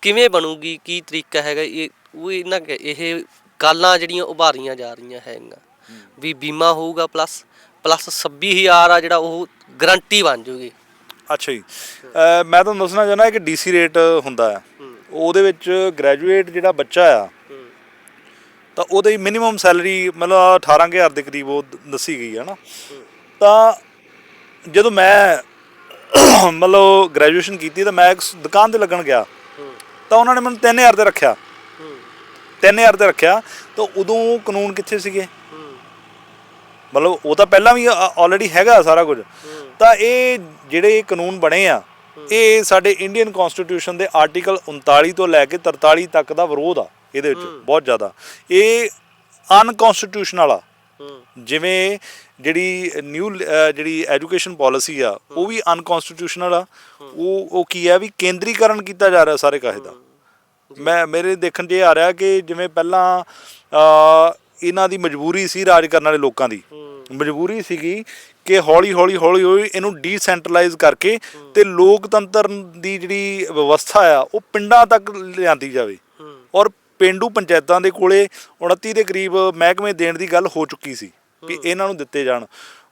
ਕਿਵੇਂ ਬਣੂਗੀ ਕੀ ਤਰੀਕਾ ਹੈਗਾ ਇਹ ਉਹ ਇਹਨਾਂ ਕ- ਇਹ ਗੱਲਾਂ ਜਿਹੜੀਆਂ ਉਭਾਰੀਆਂ ਜਾ ਰਹੀਆਂ ਹੈਗੀਆਂ। ਵੀ ਬੀਮਾ ਹੋਊਗਾ ਪਲੱਸ ਪਲੱਸ 26000 ਆ ਜਿਹੜਾ ਉਹ ਗਰੰਟੀ ਬਣ ਜੂਗੀ। ਅੱਛਾ ਜੀ। ਅਹ ਮੈਂ ਤੁਹਾਨੂੰ ਦੱਸਣਾ ਚਾਹੁੰਦਾ ਕਿ ਡੀਸੀ ਰੇਟ ਹੁੰਦਾ ਹੈ। ਉਹਦੇ ਵਿੱਚ ਗ੍ਰੈਜੂਏਟ ਜਿਹੜਾ ਬੱਚਾ ਆ ਤਾਂ ਉਹਦੀ ਮਿਨੀਮਮ ਸੈਲਰੀ ਮਤਲਬ 18000 ਦੇ ਕਰੀਬ ਉਹ ਦ- ਦੱਸੀ ਗਈ ਹੈ ਨਾ। ਤਾਂ ਜਦੋਂ ਮੈਂ ਮਤਲਬ ਗ੍ਰੈਜੂਏਸ਼ਨ ਕੀਤੀ ਤਾਂ ਮੈਂ ਇੱਕ ਸ- ਦੁਕਾਨ ਤੇ ਲੱਗਣ ਗਿਆ। ਤਾਂ ਉਹਨਾਂ ਨੇ ਮੈਨੂੰ 3000 ਤੇ ਰੱਖਿਆ। 3000 ਤੇ ਰੱਖਿਆ। ਤਾਂ ਉਦੋਂ ਕਾਨੂੰਨ ਕਿੱਥੇ ਸੀਗੇ? ਮਤਲਬ ਉਹ ਤਾਂ ਪਹਿਲਾਂ ਵੀ ਆਲਰੇਡੀ ਹੈਗਾ ਸਾਰਾ ਕੁਝ। ਤਾਂ ਇਹ ਜਿਹੜੇ ਕਾਨੂੰਨ ਬਣੇ ਆ ਇਹ ਸਾਡੇ ਇੰਡੀਅਨ ਕਨਸਟੀਟਿਊਸ਼ਨ ਦੇ ਆਰਟੀਕਲ 39 ਤੋਂ ਲੈ ਕੇ 43 ਤੱਕ ਦਾ ਵਿਰੋਧ ਆ ਇਹਦੇ ਵਿੱਚ ਬਹੁਤ ਜ਼ਿਆਦਾ। ਇਹ ਅਨਕਨਸਟੀਟਿਊਸ਼ਨਲ ਆ। ਜਿਵੇਂ ਜਿਹੜੀ ਨਿਊ ਜਿਹੜੀ ਐਜੂਕੇਸ਼ਨ ਪਾਲਿਸੀ ਆ ਉਹ ਵੀ ਅਨਕਨਸਟੀਟਿਊਸ਼ਨਲ ਆ। ਉਹ ਉਹ ਕੀ ਆ ਵੀ ਕੇਂਦਰੀਕਰਨ ਕੀਤਾ ਜਾ ਰਿਹਾ ਸਾਰੇ ਕਾਹੇ ਦਾ ਮੈਂ ਮੇਰੇ ਦੇਖਣ 'ਚ ਇਹ ਆ ਰਿਹਾ ਕਿ ਜਿਵੇਂ ਪਹਿਲਾਂ ਇਹਨਾਂ ਦੀ ਮਜਬੂਰੀ ਸੀ ਰਾਜ ਕਰਨ ਵਾਲੇ ਲੋਕਾਂ ਦੀ। ਮਜਬੂਰੀ ਸੀਗੀ ਕਿ ਹੌਲੀ ਹੌਲੀ ਹੌਲੀ ਹੌਲੀ ਇਹਨੂੰ ਡੀਸੈਂਟਰਲਾਈਜ਼ ਕਰਕੇ ਤੇ ਲੋਕਤੰਤਰ ਦੀ ਜਿਹੜੀ ਵਿਵਸਥਾ ਆ ਉਹ ਪਿੰਡਾਂ ਤੱਕ ਲਿਆਂਦੀ ਜਾਵੇ। ਔਰ ਪਿੰਡੂ ਪੰਚਾਇਤਾਂ ਦੇ ਕੋਲੇ 29 ਦੇ ਕਰੀਬ ਮਹਿਕਮੇ ਦੇਣ ਦੀ ਗੱਲ ਹੋ ਚੁੱਕੀ ਸੀ ਕਿ ਇਹਨਾਂ ਨੂੰ ਦਿੱਤੇ ਜਾਣ।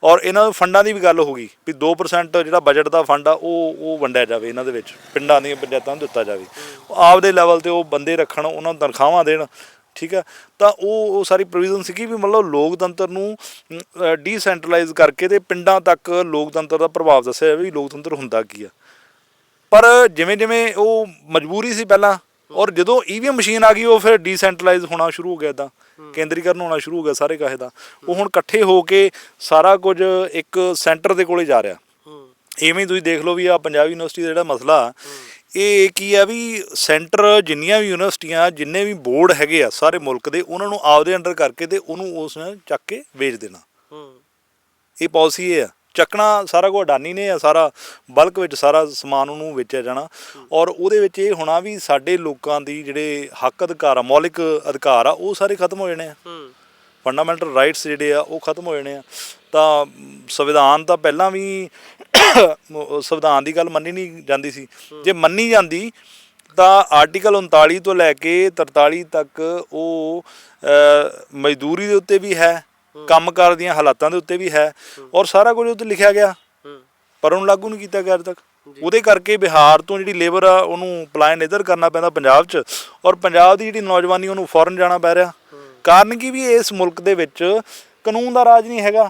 ਔਰ ਇਹਨਾਂ ਨੂੰ ਫੰਡਾਂ ਦੀ ਵੀ ਗੱਲ ਹੋ ਗਈ ਵੀ 2% ਜਿਹੜਾ ਬਜਟ ਦਾ ਫੰਡ ਆ, ਉਹ ਉਹ ਵੰਡਿਆ ਜਾਵੇ ਇਹਨਾਂ ਦੇ ਵਿੱਚ, ਪਿੰਡਾਂ ਦੀਆਂ ਪੰਚਾਇਤਾਂ ਨੂੰ ਦਿੱਤਾ ਜਾਵੇ। ਆਪਦੇ ਲੈਵਲ ਤੇ ਉਹ ਬੰਦੇ ਰੱਖਣ, ਉਹਨਾਂ ਨੂੰ ਤਨਖਾਹਾਂ ਦੇਣ, ਠੀਕ ਹੈ? ਤਾਂ ਉਹ ਉਹ ਸਾਰੀ ਪ੍ਰੋਵੀਜ਼ਨ ਸੀਗੀ ਵੀ ਮਤਲਬ ਲੋਕਤੰਤਰ ਨੂੰ ਡੀਸੈਂਟਰਲਾਈਜ਼ ਕਰਕੇ ਤੇ ਪਿੰਡਾਂ ਤੱਕ ਲੋਕਤੰਤਰ ਦਾ ਪ੍ਰਭਾਵ ਦੱਸਿਆ ਜਾਵੇ ਵੀ ਲੋਕਤੰਤਰ ਹੁੰਦਾ ਕੀ ਆ। ਪਰ ਜਿਵੇਂ ਜਿਵੇਂ ਉਹ ਮਜਬੂਰੀ ਸੀ ਪਹਿਲਾਂ ਔਰ ਜਦੋਂ ਈਵੀਐਮ ਮਸ਼ੀਨ ਆ ਗਈ ਉਹ ਫਿਰ ਡੀਸੈਂਟਰਲਾਈਜ਼ ਹੋਣਾ ਸ਼ੁਰੂ ਹੋ ਗਿਆ ਇਦਾਂ ਕੇਂਦਰੀਕਰਨ ਹੋਣਾ ਸ਼ੁਰੂ ਹੋ ਗਿਆ ਸਾਰੇ ਕਾਹੇ ਦਾ। ਉਹ ਹੁਣ ਇਕੱਠੇ ਹੋ ਕੇ ਸਾਰਾ ਕੁਝ ਇੱਕ ਸੈਂਟਰ ਦੇ ਕੋਲੇ ਜਾ ਰਿਹਾ। ਹੀ। ਤੁਸੀਂ ਦੇਖ ਲਓ ਵੀ ਆ ਪੰਜਾਬ ਯੂਨੀਵਰਸਿਟੀ ਦਾ ਜਿਹੜਾ ਮਸਲਾ ਇਹ ਕੀ ਆ ਵੀ ਸੈਂਟਰ ਜਿੰਨੀਆਂ ਵੀ ਯੂਨੀਵਰਸਿਟੀਆਂ ਜਿੰਨੇ ਵੀ ਬੋਰਡ ਹੈਗੇ ਆ ਸਾਰੇ ਮੁਲਕ ਦੇ ਉਹਨਾਂ ਨੂੰ ਆਪਦੇ ਅੰਡਰ ਕਰਕੇ ਤੇ ਉਹਨੂੰ ਉਸ ਨਾਲ ਚੱਕ ਕੇ ਵੇਚ ਦੇਣਾ। ਇਹ ਪਾਲਿਸੀ ਇਹ ਆ। ਚੱਕਣਾ ਸਾਰਾ ਕੁਝ ਅਡਾਨੀ ਨੇ ਆ ਸਾਰਾ ਬਲਕ ਵਿੱਚ ਸਾਰਾ ਸਮਾਨ ਉਹਨੂੰ ਵੇਚਿਆ ਜਾਣਾ। ਔਰ ਉਹਦੇ ਵਿੱਚ ਇਹ ਹੋਣਾ ਵੀ ਸਾਡੇ ਲੋਕਾਂ ਦੀ ਜਿਹੜੇ ਹੱਕ ਅਧਿਕਾਰ ਆ ਮੌਲਿਕ ਅਧਿਕਾਰ ਆ ਉਹ ਸਾਰੇ ਖਤਮ ਹੋ ਜਾਣੇ ਆ। ਫੰਡਾਮੈਂਟਲ ਰਾਈਟਸ ਜਿਹੜੇ ਆ ਉਹ ਖਤਮ ਹੋ ਜਾਣੇ ਆ। ਤਾਂ ਸੰਵਿਧਾਨ ਤਾਂ ਪਹਿਲਾਂ ਵੀ ਸੰਵਿਧਾਨ ਦੀ ਗੱਲ ਮੰਨੀ ਨਹੀਂ ਜਾਂਦੀ ਸੀ। ਜੇ ਮੰਨੀ ਜਾਂਦੀ ਤਾਂ ਆਰਟੀਕਲ 39 ਤੋਂ ਲੈ ਕੇ 43 ਤੱਕ ਉਹ ਮਜ਼ਦੂਰੀ ਦੇ ਉੱਤੇ ਵੀ ਹੈ। ਕੰਮਕਾਰ ਦੀਆਂ ਹਾਲਾਤਾਂ ਦੇ ਉੱਤੇ ਵੀ ਹੈ ਔਰ ਸਾਰਾ ਕੁਝ ਉੱਤੇ ਲਿਖਿਆ ਗਿਆ। ਪਰ ਉਹਨੂੰ ਲਾਗੂ ਨਹੀਂ ਕੀਤਾ ਗਿਆ ਅਜੇ ਤੱਕ। ਉਹਦੇ ਕਰਕੇ ਬਿਹਾਰ ਤੋਂ ਜਿਹੜੀ ਲੇਬਰ ਆ ਉਹਨੂੰ ਪਲਾਇਨ ਇਧਰ ਕਰਨਾ ਪੈਂਦਾ ਪੰਜਾਬ 'ਚ ਔਰ ਪੰਜਾਬ ਦੀ ਜਿਹੜੀ ਨੌਜਵਾਨੀ ਉਹਨੂੰ ਫੋਰਨ ਜਾਣਾ ਪੈ ਰਿਹਾ। ਕਾਰਨ ਕੀ ਵੀ ਇਸ ਮੁਲਕ ਦੇ ਵਿੱਚ ਕਾਨੂੰਨ ਦਾ ਰਾਜ ਨਹੀਂ ਹੈਗਾ।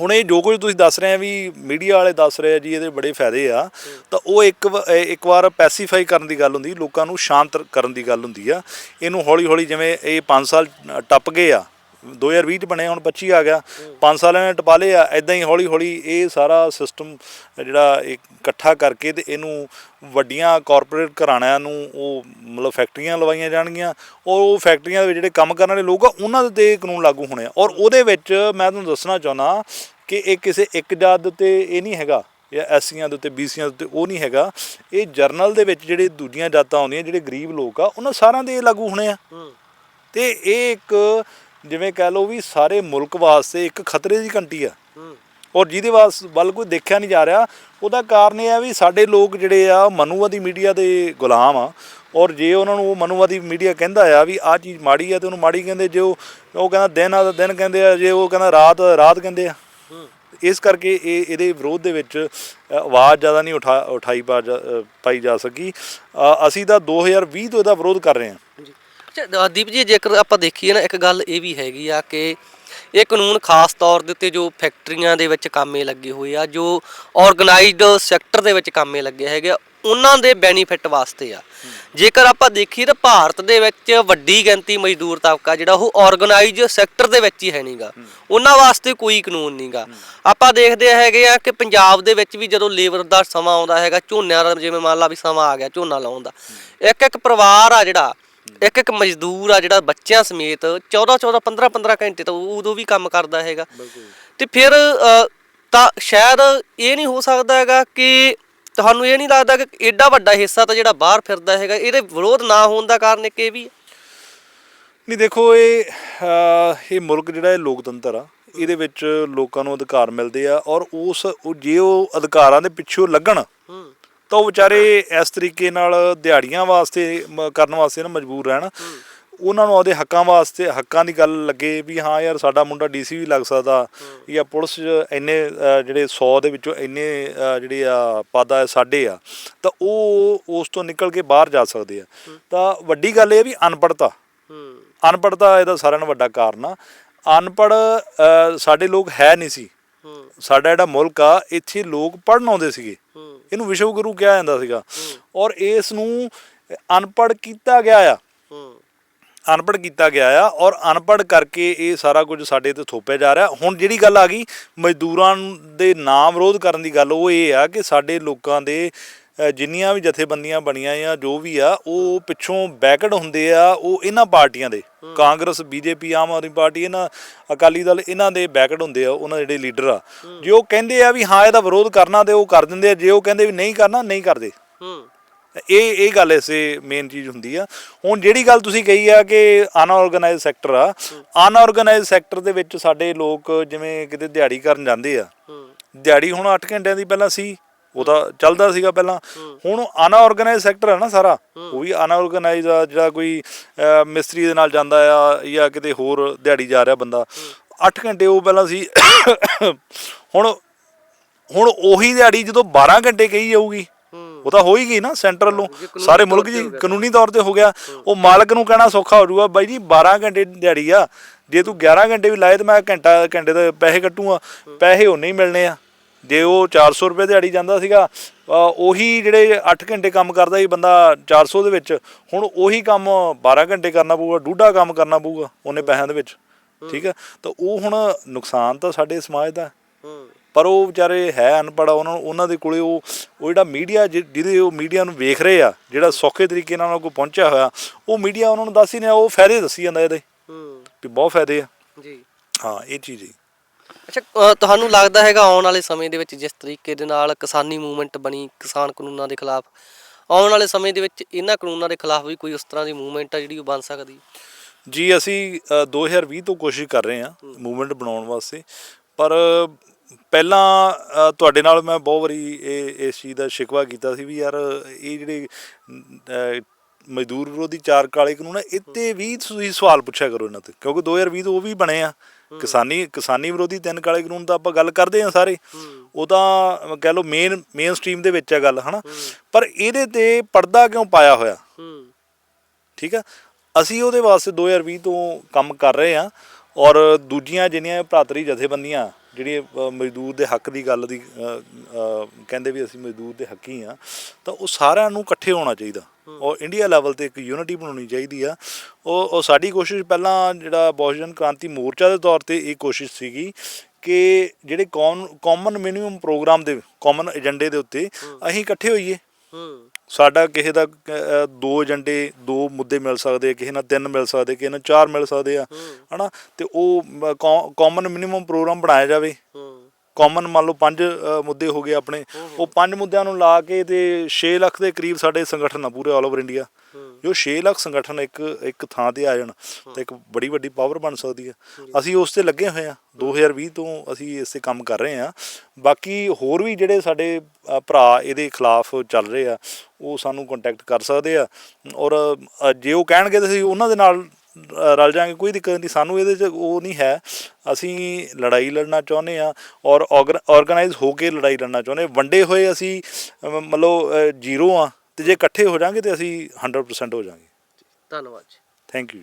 ਹੁਣ ਇਹ ਜੋ ਕੁਝ ਤੁਸੀਂ ਦੱਸ ਰਹੇ ਆ ਵੀ ਮੀਡੀਆ ਵਾਲੇ ਦੱਸ ਰਹੇ ਆ ਜੀ ਇਹਦੇ ਬੜੇ ਫਾਇਦੇ ਆ। ਤਾਂ ਉਹ ਇੱਕ ਇੱਕ ਵਾਰ ਪੈਸੀਫਾਈ ਕਰਨ ਦੀ ਗੱਲ ਹੁੰਦੀ ਲੋਕਾਂ ਨੂੰ ਸ਼ਾਂਤ ਕਰਨ ਦੀ ਗੱਲ ਹੁੰਦੀ ਆ। ਇਹਨੂੰ ਹੌਲੀ ਹੌਲੀ ਜਿਵੇਂ ਇਹ 5 ਸਾਲ ਟੱਪ ਗਏ ਆ 2020 ਚ ਬਣਿਆ ਹੁਣ 25 ਆ ਗਿਆ। 5 ਸਾਲਾਂ ਨੇ ਟਪਾ ਲਏ ਆ ਐਦਾਂ ਹੀ ਹੌਲੀ ਹੌਲੀ ਇਹ ਸਾਰਾ ਸਿਸਟਮ ਜਿਹੜਾ ਇਕੱਠਾ ਕਰਕੇ ਤੇ ਇਹਨੂੰ ਵੱਡੀਆਂ ਕਾਰਪੋਰੇਟ ਘਰਾਣਿਆਂ ਨੂੰ ਉਹ ਮਤਲਬ ਫੈਕਟਰੀਆਂ ਲਵਾਈਆਂ ਜਾਣਗੀਆਂ। ਔਰ ਉਹ ਫੈਕਟਰੀਆਂ ਦੇ ਵਿੱਚ ਜਿਹੜੇ ਕੰਮ ਕਰਨ ਵਾਲੇ ਲੋਕ ਆ ਉਹਨਾਂ ਦੇ ਤੇ ਕਾਨੂੰਨ ਲਾਗੂ ਹੋਣੇ ਆ। ਔਰ ਉਹਦੇ ਵਿੱਚ ਮੈਂ ਤੁਹਾਨੂੰ ਦੱਸਣਾ ਚਾਹੁੰਦਾ ਕਿ ਇਹ ਕਿਸੇ ਇੱਕ ਜਾਤ ਦੇ ਉੱਤੇ ਇਹ ਨਹੀਂ ਹੈਗਾ ਜਾਂ ਐਸੀਆਂ ਦੇ ਉੱਤੇ ਬੀਸੀਆਂ ਦੇ ਉੱਤੇ ਉਹ ਨਹੀਂ ਹੈਗਾ। ਇਹ ਜਰਨਲ ਦੇ ਵਿੱਚ ਜਿਹੜੇ ਦੂਜੀਆਂ ਜਾਤਾਂ ਆਉਂਦੀਆਂ ਜਿਹੜੇ ਗਰੀਬ ਲੋਕ ਆ ਉਹਨਾਂ ਸਾਰਿਆਂ ਦੇ ਇਹ ਲਾਗੂ ਹੋਣੇ ਆ। ਤੇ ਇਹ ਇੱਕ ਜਿਵੇਂ ਕਹਿ ਲਓ ਵੀ ਸਾਰੇ ਮੁਲਕ ਵਾਸਤੇ ਇੱਕ ਖਤਰੇ ਦੀ ਘੰਟੀ ਆ। ਔਰ ਜਿਹਦੇ ਵਾਸ ਵੱਲ ਕੋਈ ਦੇਖਿਆ ਨਹੀਂ ਜਾ ਰਿਹਾ ਉਹਦਾ ਕਾਰਨ ਇਹ ਆ ਵੀ ਸਾਡੇ ਲੋਕ ਜਿਹੜੇ ਆ ਮਨੂਵਾਦੀ ਮੀਡੀਆ ਦੇ ਗੁਲਾਮ ਆ। ਔਰ ਜੇ ਉਹਨਾਂ ਨੂੰ ਉਹ ਮਨੂਵਾਦੀ ਮੀਡੀਆ ਕਹਿੰਦਾ ਆ ਵੀ ਆਹ ਚੀਜ਼ ਮਾੜੀ ਆ ਤੇ ਉਹਨੂੰ ਮਾੜੀ ਕਹਿੰਦੇ ਜੇ ਉਹ ਉਹ ਕਹਿੰਦਾ ਦਿਨ ਆ ਤਾਂ ਦਿਨ ਕਹਿੰਦੇ ਆ ਜੇ ਉਹ ਕਹਿੰਦਾ ਰਾਤ ਆ, ਰਾਤ ਕਹਿੰਦੇ ਆ। ਇਸ ਕਰਕੇ ਇਹ ਇਹਦੇ ਵਿਰੋਧ ਦੇ ਵਿੱਚ ਆਵਾਜ਼ ਜ਼ਿਆਦਾ ਨਹੀਂ ਉਠਾ ਉਠਾਈ ਪਾਈ ਜਾ ਸਕੀ। ਅਸੀਂ ਤਾਂ 2020 ਤੋਂ ਇਹਦਾ ਵਿਰੋਧ ਕਰ ਰਹੇ ਹਾਂ। ਅੱਛਾ ਦੀਪ ਜੀ, ਜੇਕਰ ਆਪਾਂ ਦੇਖੀਏ ਨਾ, ਇੱਕ ਗੱਲ ਇਹ ਵੀ ਹੈਗੀ ਆ ਕਿ ਇਹ ਕਾਨੂੰਨ ਖਾਸ ਤੌਰ ਦੇ ਉੱਤੇ ਜੋ ਫੈਕਟਰੀਆਂ ਦੇ ਵਿੱਚ ਕੰਮੇ ਲੱਗੇ ਹੋਏ ਆ, ਜੋ ਆਰਗੇਨਾਈਜ਼ਡ ਸੈਕਟਰ ਦੇ ਵਿੱਚ ਕੰਮੇ ਲੱਗੇ ਹੈਗੇ ਆ, ਉਹਨਾਂ ਦੇ ਬੈਨੀਫਿਟ ਵਾਸਤੇ ਆ। ਜੇਕਰ ਆਪਾਂ ਦੇਖੀਏ ਤਾਂ ਭਾਰਤ ਦੇ ਵਿੱਚ ਵੱਡੀ ਗਿਣਤੀ ਮਜ਼ਦੂਰ ਤਬਕਾ ਜਿਹੜਾ ਉਹ ਆਰਗੇਨਾਈਜ਼ ਸੈਕਟਰ ਦੇ ਵਿੱਚ ਹੀ ਹੈ ਨਹੀਂਗਾ ਉਹਨਾਂ ਵਾਸਤੇ ਕੋਈ ਕਾਨੂੰਨ ਨਹੀਂਗਾ ਆਪਾਂ ਦੇਖਦੇ ਹੈਗੇ ਆ ਕਿ ਪੰਜਾਬ ਦੇ ਵਿੱਚ ਵੀ ਜਦੋਂ ਲੇਬਰ ਦਾ ਸਮਾਂ ਆਉਂਦਾ ਹੈਗਾ, ਝੋਨਿਆਂ ਦਾ ਜਿਵੇਂ ਮੰਨ ਲਾ ਵੀ ਸਮਾਂ ਆ ਗਿਆ, ਝੋਨਾ ਲਾਉਣ ਦਾ। ਇੱਕ ਇੱਕ ਪਰਿਵਾਰ ਆ ਜਿਹੜਾ ਇੱਕ ਇੱਕ ਮਜ਼ਦੂਰ ਆ ਜਿਹੜਾ ਬੱਚਿਆਂ ਸਮੇਤ 14 14 15 15 ਘੰਟੇ ਤਾਂ ਉਦੋਂ ਵੀ ਕੰਮ ਕਰਦਾ ਹੈਗਾ। ਤੇ ਫਿਰ ਤਾਂ ਸ਼ਾਇਦ ਇਹ ਨਹੀਂ ਹੋ ਸਕਦਾ ਹੈਗਾ ਕਿ ਤੁਹਾਨੂੰ ਇਹ ਨਹੀਂ ਲੱਗਦਾ ਕਿ ਐਡਾ ਵੱਡਾ ਹਿੱਸਾ ਤਾਂ ਜਿਹੜਾ ਬਾਹਰ ਫਿਰਦਾ ਹੈਗਾ ਇਹਦੇ ਵਿਰੋਧ ਨਾ ਹੋਣ ਦਾ ਕਾਰਨ ਇੱਕ ਇਹ ਵੀ ਨਹੀਂ ਦੇਖੋ ਇਹ ਇਹ ਮੁਲਕ ਜਿਹੜਾ ਇਹ ਲੋਕਤੰਤਰ ਆ ਇਹਦੇ ਵਿੱਚ ਲੋਕਾਂ ਨੂੰ ਅਧਿਕਾਰ ਮਿਲਦੇ ਆ ਔਰ ਉਸ ਜੇ ਉਹ ਅਧਿਕਾਰਾਂ ਦੇ ਪਿੱਛੇ ਲੱਗਣ ਹੂੰ। ਤਾਂ ਉਹ ਵਿਚਾਰੇ ਇਸ ਤਰੀਕੇ ਨਾਲ ਦਿਹਾੜੀਆਂ ਵਾਸਤੇ ਮ- ਕਰਨ ਵਾਸਤੇ ਨਾ ਮਜਬੂਰ ਰਹਿਣ। ਉਹਨਾਂ ਨੂੰ ਆਪਦੇ ਹੱਕਾਂ ਵਾਸਤੇ ਹੱਕਾਂ ਦੀ ਗੱਲ ਲੱਗੇ ਵੀ ਹਾਂ ਯਾਰ ਸਾਡਾ ਮੁੰਡਾ ਡੀਸੀ ਵੀ ਲੱਗ ਸਕਦਾ ਜਾਂ ਪੁਲਿਸ 'ਚ ਇੰਨੇ ਅ, ਜਿਹੜੇ 100 ਦੇ ਵਿੱਚੋਂ ਇੰਨੇ ਅ, ਜਿਹੜੇ ਆ ਪਾਦਾ ਸਾਡੇ ਆ ਤਾਂ ਉਹ ਉਸ ਤੋਂ ਨਿਕਲ ਕੇ ਬਾਹਰ ਜਾ ਸਕਦੇ ਆ। ਤਾਂ ਵੱਡੀ ਗੱਲ ਇਹ ਆ ਵੀ ਅਨਪੜ੍ਹਤਾ। ਹੂੰ। ਅਨਪੜ੍ਹਤਾ ਇਹਦਾ ਸਾਰਿਆਂ ਨਾਲੋਂ ਵੱਡਾ ਕਾਰਨ ਆ। ਅਨਪੜ੍ਹ ਅ, ਸਾਡੇ ਲੋਕ ਹੈ ਨਹੀਂ ਸੀ। ਹੂੰ। ਸਾਡਾ ਜਿਹੜਾ ਮੁਲਕ ਆ ਇੱਥੇ ਲੋਕ ਪੜ੍ਹਨ ਆਉਂਦੇ ਸੀਗੇ। ਇਹਨੂੰ ਵਿਸ਼ਵ ਗੁਰੂ ਕਿਹਾ ਜਾਂਦਾ ਸੀਗਾ। ਔਰ ਇਸ ਨੂੰ ਅਨਪੜ੍ਹ ਕੀਤਾ ਗਿਆ ਆ। ਹੂੰ। ਅਨਪੜ੍ਹ ਕੀਤਾ ਗਿਆ ਆ ਔਰ ਅਨਪੜ੍ਹ ਕਰਕੇ ਇਹ ਸਾਰਾ ਕੁਝ ਸਾਡੇ ਤੇ ਥੋਪਿਆ ਜਾ ਰਿਹਾ। ਹੁਣ ਜਿਹੜੀ ਗੱਲ ਆ ਗਈ ਮਜ਼ਦੂਰਾਂ ਦੇ ਨਾਮ ਵਿਰੋਧ ਕਰਨ ਦੀ ਗੱਲ ਉਹ ਇਹ ਆ ਕਿ ਸਾਡੇ ਲੋਕਾਂ ਦੇ ਜਿੰਨੀਆਂ ਵੀ ਜਥੇਬੰਦੀਆਂ ਬਣੀਆਂ ਆ ਜੋ ਵੀ ਆ ਉਹ ਪਿੱਛੋਂ ਬੈਕਡ ਹੁੰਦੇ ਆ ਉਹ ਇਹਨਾਂ ਪਾਰਟੀਆਂ ਦੇ। ਕਾਂਗਰਸ ਬੀਜੇਪੀ ਆਮ ਆਦਮੀ ਪਾਰਟੀ ਇਹਨਾਂ ਅਕਾਲੀ ਦਲ ਇਹਨਾਂ ਦੇ ਬੈਕਡ ਹੁੰਦੇ ਆ ਉਹਨਾਂ ਦੇ ਜਿਹੜੇ ਲੀਡਰ ਆ। ਜੇ ਉਹ ਕਹਿੰਦੇ ਆ ਵੀ ਹਾਂ ਇਹਦਾ ਵਿਰੋਧ ਕਰਨਾ ਤੇ ਉਹ ਕਰ ਦਿੰਦੇ ਆ ਜੇ ਉਹ ਕਹਿੰਦੇ ਵੀ ਨਹੀਂ ਕਰਨਾ ਨਹੀਂ ਕਰਦੇ। ਇਹ ਇਹ ਗੱਲ ਇਸੇ ਮੇਨ ਚੀਜ਼ ਹੁੰਦੀ ਆ। ਹੁਣ ਜਿਹੜੀ ਗੱਲ ਤੁਸੀਂ ਕਹੀ ਆ ਕਿ ਅਨਆਰਗੇਨਾਈਜ਼ ਸੈਕਟਰ ਆ ਅਨਆਰਗੇਨਾਈਜ਼ ਸੈਕਟਰ ਦੇ ਵਿੱਚ ਸਾਡੇ ਲੋਕ ਜਿਵੇਂ ਕਿਤੇ ਦਿਹਾੜੀ ਕਰਨ ਜਾਂਦੇ ਆ। ਦਿਹਾੜੀ ਹੁਣ 8 ਘੰਟਿਆਂ ਦੀ ਪਹਿਲਾਂ ਸੀ। ਉਹ ਤਾਂ ਚੱਲਦਾ ਸੀਗਾ ਪਹਿਲਾਂ। ਹੁਣ ਅਨਆਰਗੇਨਾਈਜ਼ ਸੈਕਟਰ ਹੈ ਨਾ ਸਾਰਾ। ਉਹ ਵੀ ਅਨਆਰਗੇਨਾਈਜ਼ ਆ ਜਿਹੜਾ ਕੋਈ ਮਿਸਤਰੀ ਦੇ ਨਾਲ ਜਾਂਦਾ ਆ ਜਾਂ ਕਿਤੇ ਹੋਰ ਦਿਹਾੜੀ ਜਾ ਰਿਹਾ ਬੰਦਾ। 8 ਘੰਟੇ ਉਹ ਪਹਿਲਾਂ ਸੀ। ਹੁਣ ਹੁਣ ਉਹੀ ਦਿਹਾੜੀ ਜਦੋਂ 12 ਘੰਟੇ ਕਹੀ ਜਾਊਗੀ ਉਹ ਤਾਂ ਹੋ ਹੀ ਗਈ ਨਾ ਸੈਂਟਰ ਵੱਲੋਂ। ਸਾਰੇ ਮੁਲਕ ਜੀ। ਕਾਨੂੰਨੀ ਤੌਰ ਤੇ ਹੋ ਗਿਆ। ਉਹ ਮਾਲਕ ਨੂੰ ਕਹਿਣਾ ਸੌਖਾ ਹੋ ਜਾਊਗਾ ਬਾਈ ਜੀ 12 ਘੰਟੇ ਦਿਹਾੜੀ ਆ। ਜੇ ਤੂੰ 11 ਘੰਟੇ ਵੀ ਲਾਏ ਤੇ ਮੈਂ ਘੰਟਾ ਘੰਟੇ ਦੇ ਪੈਸੇ ਕੱਟੂਗਾ ਪੈਸੇ ਉਹ ਨਹੀਂ ਮਿਲਣੇ ਆ। ਜੇ ਉਹ 400 ਰੁਪਏ ਦਿਹਾੜੀ ਜਾਂਦਾ ਸੀਗਾ ਉਹੀ ਜਿਹੜੇ 8 ਘੰਟੇ ਕੰਮ ਕਰਦਾ ਸੀ ਬੰਦਾ 400 ਦੇ ਵਿੱਚ ਹੁਣ ਉਹੀ ਕੰਮ 12 ਘੰਟੇ ਕਰਨਾ ਪਊਗਾ ਡੂਢਾ ਕੰਮ ਕਰਨਾ ਪਊਗਾ ਉਹਨੇ ਪੈਸਿਆਂ ਦੇ ਵਿੱਚ ਠੀਕ ਹੈ? ਤਾਂ ਉਹ ਹੁਣ ਨੁਕਸਾਨ ਤਾਂ ਸਾਡੇ ਸਮਾਜ ਦਾ ਪਰ ਉਹ ਵਿਚਾਰੇ ਹੈ ਅਨਪੜ੍ਹ ਉਹਨਾਂ ਨੂੰ ਉਹਨਾਂ ਦੇ ਕੋਲੇ ਉਹ ਉਹ ਜਿਹੜਾ ਮੀਡੀਆ ਜਿਹਦੇ ਉਹ ਮੀਡੀਆ ਨੂੰ ਵੇਖ ਰਹੇ ਆ ਜਿਹੜਾ ਸੌਖੇ ਤਰੀਕੇ ਨਾਲ ਉਹਨਾਂ ਕੋਲ ਪਹੁੰਚਿਆ ਹੋਇਆ ਉਹ ਮੀਡੀਆ ਉਹਨਾਂ ਨੂੰ ਦੱਸ ਹੀ ਨਹੀਂ ਉਹ ਫਾਇਦੇ ਦੱਸੀ ਜਾਂਦਾ ਇਹਦੇ ਹੂੰ। ਵੀ ਬਹੁਤ ਫਾਇਦੇ ਆ। ਜੀ। ਹਾਂ ਇਹ ਚੀਜ਼ ਹੀ। ਅੱਛਾ ਅ, ਤੁਹਾਨੂੰ ਲੱਗਦਾ ਹੈਗਾ ਆਉਣ ਵਾਲੇ ਸਮੇਂ ਦੇ ਵਿੱਚ ਜਿਸ ਤਰੀਕੇ ਦੇ ਨਾਲ ਕਿਸਾਨੀ ਮੂਵਮੈਂਟ ਬਣੀ ਕਿਸਾਨ ਕਾਨੂੰਨਾਂ ਦੇ ਖਿਲਾਫ ਆਉਣ ਵਾਲੇ ਸਮੇਂ ਦੇ ਵਿੱਚ ਇਹਨਾਂ ਕਾਨੂੰਨਾਂ ਦੇ ਖਿਲਾਫ ਵੀ ਕੋਈ ਉਸ ਤਰ੍ਹਾਂ ਦੀ ਮੂਵਮੈਂਟ ਆ ਜਿਹੜੀ ਉਹ ਬਣ ਸਕਦੀ? ਜੀ ਅਸੀਂ ਅ, 2020 ਤੋਂ ਕੋਸ਼ਿਸ਼ ਕਰ ਰਹੇ ਹਾਂ ਮੂਵਮੈਂਟ ਬਣਾਉਣ ਵਾਸਤੇ ਪਰ ਪਹਿਲਾਂ ਅ, ਤੁਹਾਡੇ ਨਾਲ ਮੈਂ ਬਹੁਤ ਵਾਰੀ ਇਹ ਇਸ ਚੀਜ਼ ਦਾ ਸ਼ਿਕਵਾ ਕੀਤਾ ਸੀ ਵੀ ਯਾਰ ਇਹ ਜਿਹੜੇ ਅ, ਮਜ਼ਦੂਰ ਵਿਰੋਧੀ ਚਾਰ ਕਾਲੇ ਕਾਨੂੰਨ ਆ ਇੱਥੇ ਵੀ ਤੁਸੀਂ ਸਵਾਲ ਪੁੱਛਿਆ ਕਰੋ ਇਹਨਾਂ ਤੇ ਕਿਉਂਕਿ 2020 ਤੋਂ ਉਹ ਵੀ ਬਣੇ ਆ। ਕਿਸਾਨੀ ਕਿਸਾਨੀ ਵਿਰੋਧੀ ਤਿੰਨ ਕਾਲੇ ਕਾਨੂੰਨ ਤਾਂ ਆਪਾਂ ਗੱਲ ਕਰਦੇ ਆ ਸਾਰੇ। ਉਹ ਤਾਂ ਕਹਿ ਲਓ ਮੇਨ ਮੇਨ ਸਟ੍ਰੀਮ ਦੇ ਵਿੱਚ ਆ ਗੱਲ ਹਨਾ? ਪਰ ਇਹਦੇ ਤੇ ਪਰਦਾ ਕਿਉਂ ਪਾਇਆ ਹੋਇਆ? ਠੀਕ ਆ ਅਸੀਂ ਉਹਦੇ ਵਾਸਤੇ 2020 ਤੋਂ ਕੰਮ ਕਰ ਰਹੇ ਆ ਔਰ ਦੂਜੀਆਂ ਜਿੰਨੀਆਂ ਭਰਾਤਰੀ ਜਥੇਬੰਦੀਆਂ ਜਿਹੜੀਆਂ ਅ, ਮਜ਼ਦੂਰ ਦੇ ਹੱਕ ਦੀ ਗੱਲ ਦੀ ਕਹਿੰਦੇ ਵੀ ਅਸੀਂ ਮਜ਼ਦੂਰ ਦੇ ਹੱਕੀ ਆ ਤਾਂ ਉਹ ਸਾਰਿਆਂ ਨੂੰ ਇਕੱਠੇ ਹੋਣਾ ਚਾਹੀਦਾ। ਔਰ ਇੰਡੀਆ ਲੈਵਲ ਤੇ ਇੱਕ ਯੂਨਿਟੀ ਬਣਾਉਣੀ ਚਾਹੀਦੀ ਆ। ਉਹ ਉਹ ਸਾਡੀ ਕੋਸ਼ਿਸ਼ ਪਹਿਲਾਂ ਜਿਹੜਾ ਬਹੁਜਨ ਕ੍ਰਾਂਤੀ ਮੋਰਚਾ ਦੇ ਤੌਰ ਤੇ ਇਹ ਕੋਸ਼ਿਸ਼ ਸੀਗੀ ਕਿ ਜਿਹੜੇ ਕਾਮਨ ਮਿਨੀਮਮ ਪ੍ਰੋਗਰਾਮ ਦੇ ਕਾਮਨ ਏਜੰਡੇ ਦੇ ਉੱਤੇ ਅਸੀਂ ਇਕੱਠੇ ਹੋਈਏ। ਸਾਡਾ ਕਿਸੇ ਦਾ ਅਹ, ਦੋ ਏਜੰਡੇ ਦੋ ਮੁੱਦੇ ਮਿਲ ਸਕਦੇ ਆ, ਕਿਸੇ ਨਾਲ ਤਿੰਨ ਮਿਲ ਸਕਦੇ ਕਿਸੇ ਨਾਲ ਚਾਰ ਮਿਲ ਸਕਦੇ ਆ ਹਨਾ? ਤੇ ਉਹ ਕਾਮਨ ਮਿਨੀਮਮ ਪ੍ਰੋਗਰਾਮ ਬਣਾਇਆ ਜਾਵੇ। ਹੂੰ। ਕਾਮਨ ਮੰਨ ਲਓ ਪੰਜ ਮੁੱਦੇ ਹੋ ਗਏ ਆਪਣੇ। ਉਹ ਪੰਜ ਮੁੱਦਿਆਂ ਨੂੰ ਲਾ ਕੇ ਤੇ 6 ਲੱਖ ਦੇ ਕਰੀਬ ਸਾਡੇ ਸੰਗਠਨ ਆ ਪੂਰੇ ਆਲ ਓਵਰ ਇੰਡੀਆ ਜੋ 6 ਲੱਖ ਸੰਗਠਨ ਇੱਕ ਇੱਕ ਥਾਂ ਤੇ ਆ ਜਾਣ ਤਾਂ ਇੱਕ ਬੜੀ ਵੱਡੀ ਪਾਵਰ ਬਣ ਸਕਦੀ ਹੈ ਅਸੀਂ ਉਸ ਤੇ ਲੱਗੇ ਹੋਏ ਆ। 2020 ਤੋਂ ਅਸੀਂ ਇਸ ਤੇ ਕੰਮ ਕਰ ਰਹੇ ਆ। ਬਾਕੀ ਹੋਰ ਵੀ ਜਿਹੜੇ ਸਾਡੇ ਭਰਾ ਇਹਦੇ ਖਿਲਾਫ ਚੱਲ ਰਹੇ ਆ ਉਹ ਸਾਨੂੰ ਕੰਟੈਕਟ ਕਰ ਸਕਦੇ ਆ। ਔਰ ਜੇ ਉਹ ਕਹਿਣਗੇ ਤਾਂ ਅਸੀਂ ਉਹਨਾਂ ਦੇ ਨਾਲ ਰਲ ਜਾਾਂਗੇ ਕੋਈ ਦਿੱਕਤ ਨਹੀਂ। ਸਾਨੂੰ ਇਹਦੇ 'ਚ ਉਹ ਨਹੀਂ ਹੈ। ਅਸੀਂ ਲੜਾਈ ਲੜਨਾ ਚਾਹੁੰਦੇ ਆ ਔਰ ਆਰਗੇਨਾਈਜ਼ ਹੋ ਕੇ ਲੜਾਈ ਲੜਨਾ ਚਾਹੁੰਦੇ। ਵੰਡੇ ਹੋਏ ਅਸੀਂ ਮਤਲਬ ਜ਼ੀਰੋ ਆ। ਤੇ ਜੇ ਇਕੱਠੇ ਹੋ ਜਾਾਂਗੇ ਤੇ ਅਸੀਂ 100% ਹੋ ਜਾਾਂਗੇ। ਧੰਨਵਾਦ ਜੀ। Thank you